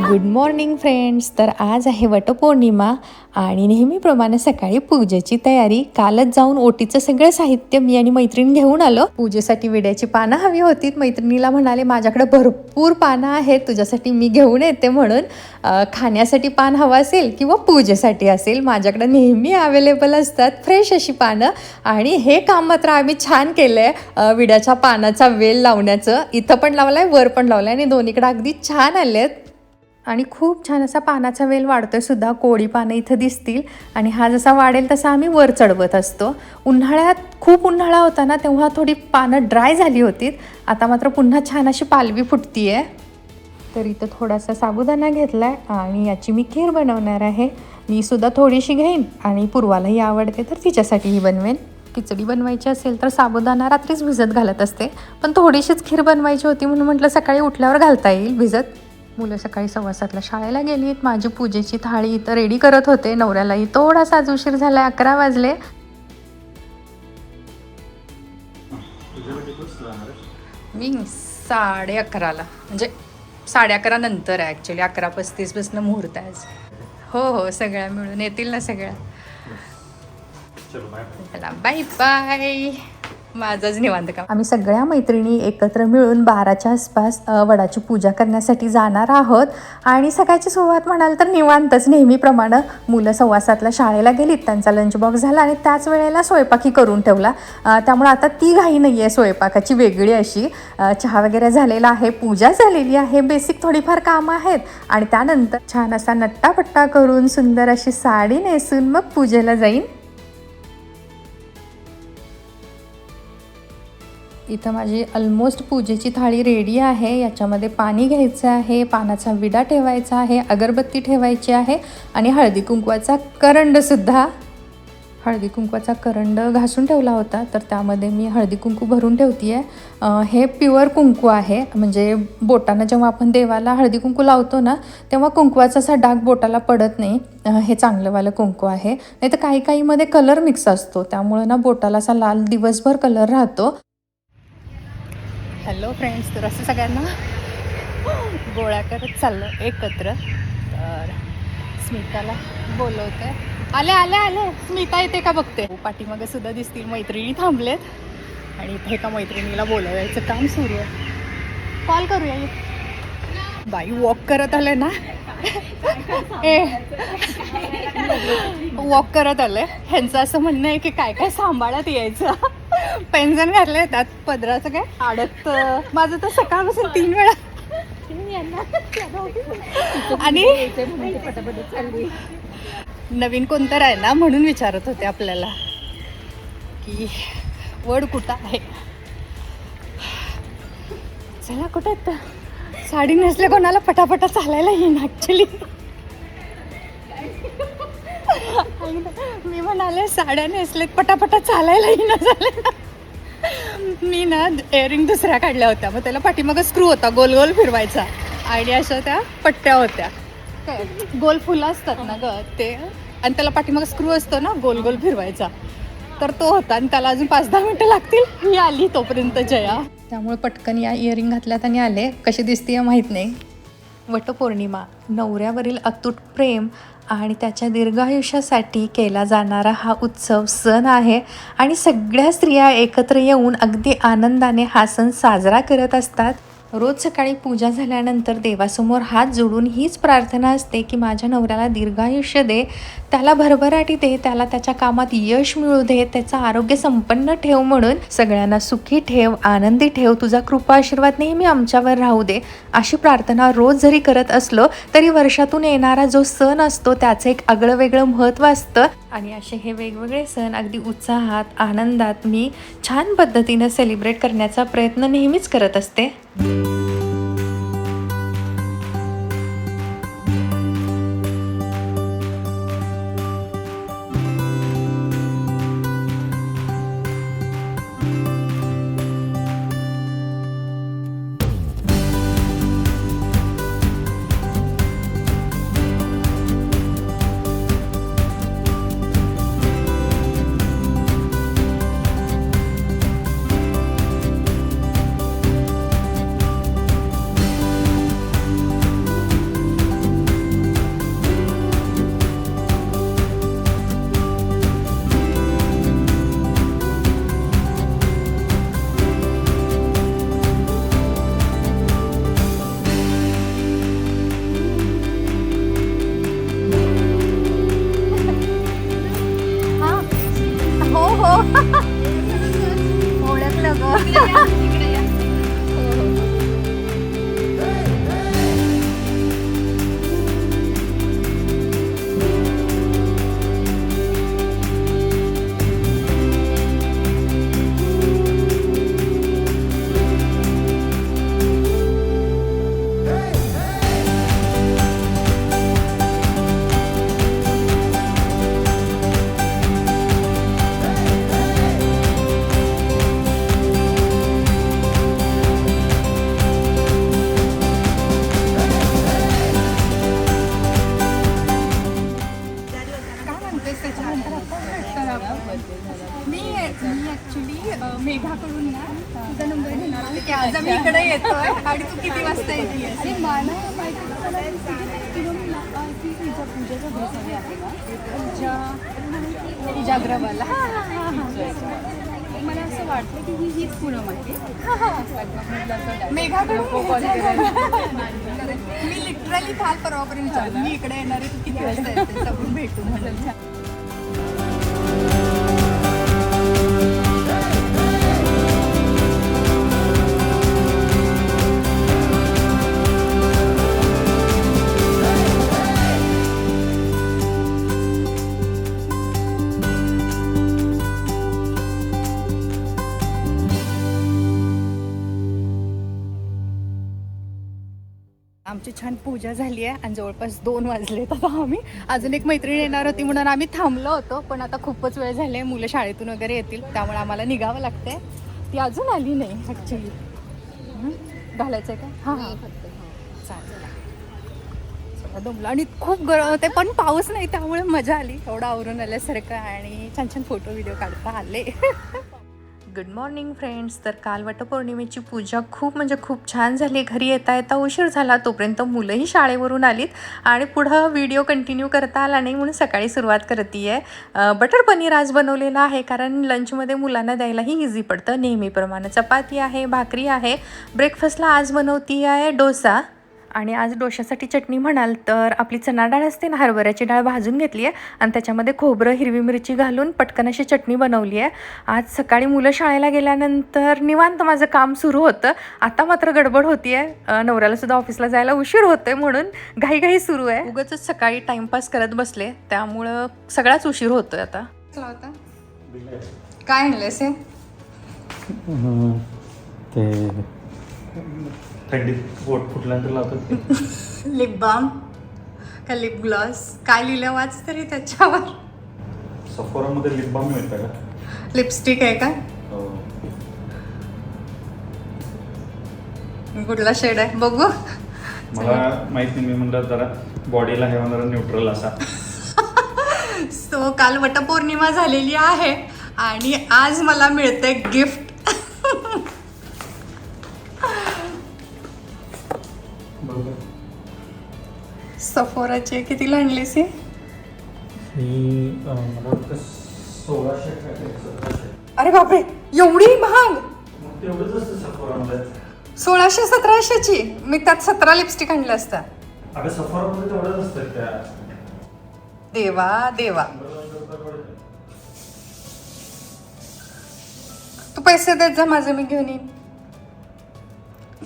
Good morning friends तर आज आहे वटपौर्णिमा आणि नेहमीप्रमाणे सकाळी पूजेची तयारी. कालच जाऊन ओटीचं सगळं साहित्य मी आणि मैत्रीण घेऊन आलो. पूजेसाठी विड्याची पानं हवी होती. मैत्रिणीला म्हणाले माझ्याकडे भरपूर पानं आहेत. तुझ्यासाठी मी घेऊन येते म्हणून. खाण्यासाठी पान हवं असेल किंवा पूजेसाठी असेल माझ्याकडे नेहमी अवेलेबल असतात. फ्रेश अशी पानं. आणि हे काम मात्र आम्ही छान केलं आहे विड्याच्या पानाचा वेल लावण्याचं. इथं पण लावलं आहे वर पण लावलं आहे आणि दोन्हीकडे अगदी छान आलेत. आणि खूप छान असा पानाचा वेल वाढतोय सुद्धा. कोळी पानं इथं दिसतील. आणि हा जसा वाढेल तसा आम्ही वर चढवत असतो. उन्हाळ्यात खूप उन्हाळा होता ना तेव्हा थोडी पानं ड्राय झाली होती आता मात्र पुन्हा छान अशी पालवी फुटती आहे तर इथं थोडासा साबुदाणा घेतला आहे आणि याची मी खीर बनवणार आहे. मी सुद्धा थोडीशी घेईन आणि पूर्वालाही आवडते तर तिच्यासाठीही बनवेन. खिचडी बनवायची असेल तर साबुदाणा रात्रीच भिजत घालत असते. पण थोडीशीच खीर बनवायची होती म्हणून म्हटलं सकाळी उठल्यावर घालता येईल भिजत. मुलं सकाळी सव्वा सातला शाळेला गेलीत माझी पूजेची थाळी इथं रेडी करत होते. नवऱ्यालाही थोडासा आज उशीर झाला अकरा वाजले. मी साडे अकराला म्हणजे साडे अकरा नंतर आहे ॲक्च्युली अकरा पस्तीसपासून मुहूर्त आहे हो हो सगळ्या मिळून येतील ना सगळ्या. चला बाय बाय माझंच निवांत काम. आम्ही सगळ्या मैत्रिणी एकत्र मिळून बाराच्या आसपास वडाची पूजा करण्यासाठी जाणार आहोत. आणि सकाळची सुरुवात म्हणाल तर निवांतच. नेहमीप्रमाणे मुलं सव्वासातला शाळेला गेलीत. त्यांचा लंच बॉक्स झाला आणि त्याच वेळेला स्वयंपाकी करून ठेवला. त्यामुळे आता ती घाई नाही आहे स्वयंपाकाची वेगळी अशी. चहा वगैरे झालेला आहे. पूजा झालेली आहे. बेसिक थोडीफार कामं आहेत. आणि त्यानंतर छान असा नट्टापट्टा करून सुंदर अशी साडी नेसून मग पूजेला जाईन. इथं माझी ऑलमोस्ट पूजेची थाळी रेडी आहे. याच्यामध्ये पाणी घ्यायचं आहे पानाचा विडा ठेवायचा आहे अगरबत्ती ठेवायची आहे आणि हळदी कुंकवाचा करंडसुद्धा हळदी कुंकवाचा करंड घासून ठेवला होता तर त्यामध्ये मी हळदी कुंकू भरून ठेवते आहे हे प्युअर कुंकू आहे. म्हणजे बोटानं जेव्हा आपण देवाला हळदी कुंकू लावतो ना तेव्हा कुंकवाचा असा डाग बोटाला पडत नाही. हे चांगलंवालं कुंकू आहे. नाही तर काही काहीमध्ये कलर मिक्स असतो. त्यामुळे ना बोटाला असा लाल दिवसभर कलर राहतो. हॅलो फ्रेंड्स तर असं सगळ्यांना गोळ्या करत चाललं एकत्र. तर स्मिताला बोलवते. आले आले आले. स्मिता येते का बघते? पाठीमागे सुद्धा दिसतील मैत्रिणी थांबलेत. आणि इथे एका मैत्रिणीला बोलवायचं काम सुरू आहे. कॉल करूया बाई वॉक करत आले ना? ए. वॉक करत आले. ह्यांचं असं म्हणणं आहे की काय काय सांभाळत यायचं? पेन्शन घातलंय त्यात पदराचं काय? अडत माझं तर सकाळपासून तीन वेळा. आणि नवीन कोणतं आहे ना म्हणून विचारत होते आपल्याला. की वड कुठं आहे? चला कुठं आहेत? साडी नेसले कोणाला पटापटा चालायला येईन ऍक्च्युली मी म्हणाले साड्या नेसलेत पटापटा चालायला येईना झाले. मी ना एअरिंग दुसऱ्या काढल्या होत्या. मग त्याला पाठीमागं स्क्रू होता गोल गोल फिरवायचा. आणि अशा त्या पट्ट्या होत्या. गोल फुलं असतात ना ग ते. आणि त्याला पाठीमागं स्क्रू असतो ना गोल गोल फिरवायचा. तर तो होता आणि त्याला अजून पाच दहा मिनटं लागतील. मी आली तोपर्यंत जया. त्यामुळे पटकन या इयरिंग घातल्यात आणि आले. कशी दिसते माहीत नाही. वटपौर्णिमा नवऱ्यावरील अतूट प्रेम आणि त्याच्या दीर्घायुष्यासाठी केला जाणारा हा उत्सव सण आहे आणि सगळ्या स्त्रिया एकत्र येऊन अगदी आनंदाने हा सण साजरा करत असतात. रोज सकाळी पूजा झाल्यानंतर देवासमोर हात जोडून हीच प्रार्थना असते की माझ्या नवऱ्याला दीर्घायुष्य दे त्याला भरभराटी दे त्याला त्याच्या कामात यश मिळू दे त्याचं आरोग्य संपन्न ठेव म्हणून सगळ्यांना सुखी ठेव आनंदी ठेव तुझा कृपा आशीर्वाद नेहमी आमच्यावर राहू दे. अशी प्रार्थना रोज जरी करत असलो तरी वर्षातून येणारा जो सण असतो त्याचं एक आगळं वेगळं महत्त्व असतं. आणि असे हे वेगवेगळे सण अगदी उत्साहात आनंदात मी छान पद्धतीनं सेलिब्रेट करण्याचा प्रयत्न नेहमीच करत असते. मी ॲक्च्युली मेघाकडून इकडे येतोय. आणि तू किती वाजता येते? मला पूजा असं वाटतं की ही हीच पूनम आहे. मेघाकडून मी लिटरली काल परवापर्यंत मी इकडे येणार आहे तू किती वाजता येते भेटू म्हणून. छान पूजा झाली आहे आणि जवळपास दोन वाजले आता आम्ही. अजून एक मैत्रीण येणार होती म्हणून आम्ही थांबलो होतो पण आता खूपच वेळ झाले मुलं शाळेतून वगैरे येतील त्यामुळे आम्हाला निघावं लागतंय. ती अजून आली नाही ॲक्च्युली घालायचं आहे का? हां हां. चालेल. दमलो. आणि खूप गरम होते पण पाऊस नाही त्यामुळे मजा आली. एवढं आवरून आल्यासारखं आणि छान छान फोटो व्हिडिओ काढता आले. गुड मॉर्निंग फ्रेंड्स तर काल वटपौर्णिमेची पूजा खूप म्हणजे खूप छान झाली. घरी येता येता उशीर झाला. तोपर्यंत मुलंही शाळेवरून आलीत आणि पुढं व्हिडिओ कंटिन्यू करता आला नाही म्हणून सकाळी सुरुवात करते आहे बटर पनीर आज बनवलेला आहे कारण लंचमध्ये मुलांना द्यायलाही इझी पडतं. नेहमीप्रमाणे चपाती आहे भाकरी आहे. ब्रेकफास्टला आज बनवती आहे डोसा. आणि आज डोशासाठी चटणी म्हणाल तर आपली चणा डाळ असते ना हरभऱ्याची डाळ भाजून घेतली आहे आणि त्याच्यामध्ये खोबरं हिरवी मिरची घालून पटकन अशी चटणी बनवली आहे. आज सकाळी मुलं शाळेला गेल्यानंतर निवांत माझं काम सुरू होतं. आता मात्र गडबड होती आहे नवऱ्याला सुद्धा ऑफिसला जायला उशीर होतोय म्हणून घाईघाई सुरू आहे. उगाच सकाळी टाइमपास करत बसले त्यामुळं सगळाच उशीर होतोय आता. होता काय हे? ते थंडीत पोट फुटल्यानंतर लावतात. लिप बाम का लिप ग्लॉस काय लिहिलं वाच तरी त्याच्यावर. सफोरामध्ये लिप बाम मिळतं का? लिपस्टिक आहे का? हो. कुठला शेड आहे? बघू. मला माहीत नाही मी म्हणलं जरा बॉडीला हे होणारा न्यूट्रल असा. सो काल वटपौर्णिमा झालेली आहे आणि आज मला मिळते गिफ्ट सफोराचे किती आणलीस हे? ही अं, मला वाटतं सोळाशे का ते सतराशे. अरे बापरे एवढी महाग? मग तेवढंच असतं सोळाशे सतराशेची? मी त्यात सतरा लिपस्टिक आणल्या असत्या अगं सफोरामध्ये तेवढंच असतं त्या. देवा देवा. तू पैसे देत जा माझे मी घेऊन येईन.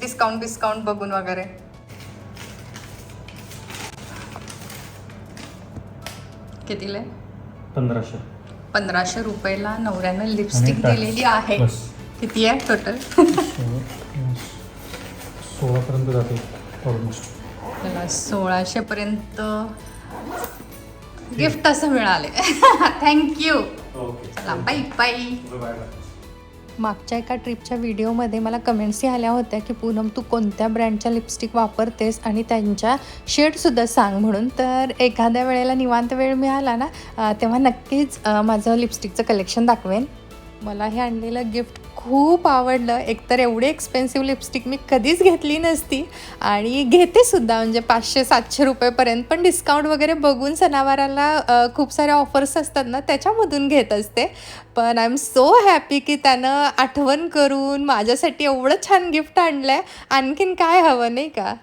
डिस्काउंट डिस्काउंट बघून वगैरे. कितीला आहे? पंधराशे. पंधराशे रुपयाला नवऱ्यानं लिपस्टिक. दिलेली आहे. बस. किती आहे टोटल सोळापर्यंत जाते ऑलमोस्ट सोळाशे पर्यंत गिफ्ट असं मिळाले थँक्यू चला बाय बाय बाय मागच्या एका ट्रिपच्या व्हिडिओमध्ये मला कमेंट्सही आल्या होत्या की पूनम तू कोणत्या ब्रँडच्या लिपस्टिक वापरतेस आणि त्यांच्या शेडसुद्धा सांग म्हणून. तर एखाद्या वेळेला निवांत वेळ मिळाला ना तेव्हा नक्कीच माझं लिपस्टिकचं कलेक्शन दाखवेन. मला हे आणलेलं गिफ्ट खूप आवडलं. एकतर एवढी एक्सपेन्सिव्ह लिपस्टिक मी कधीच घेतली नसती. आणि घेते सुद्धा म्हणजे पाचशे सातशे रुपयेपर्यंत. पण डिस्काउंट वगैरे बघून सणावाराला खूप साऱ्या ऑफर्स असतात ना त्याच्यामधून घेत असते. पण आय एम सो हॅपी की त्यानं आठवण करून माझ्यासाठी एवढं छान गिफ्ट आणलं आहे आणखीन काय हवं नाही का?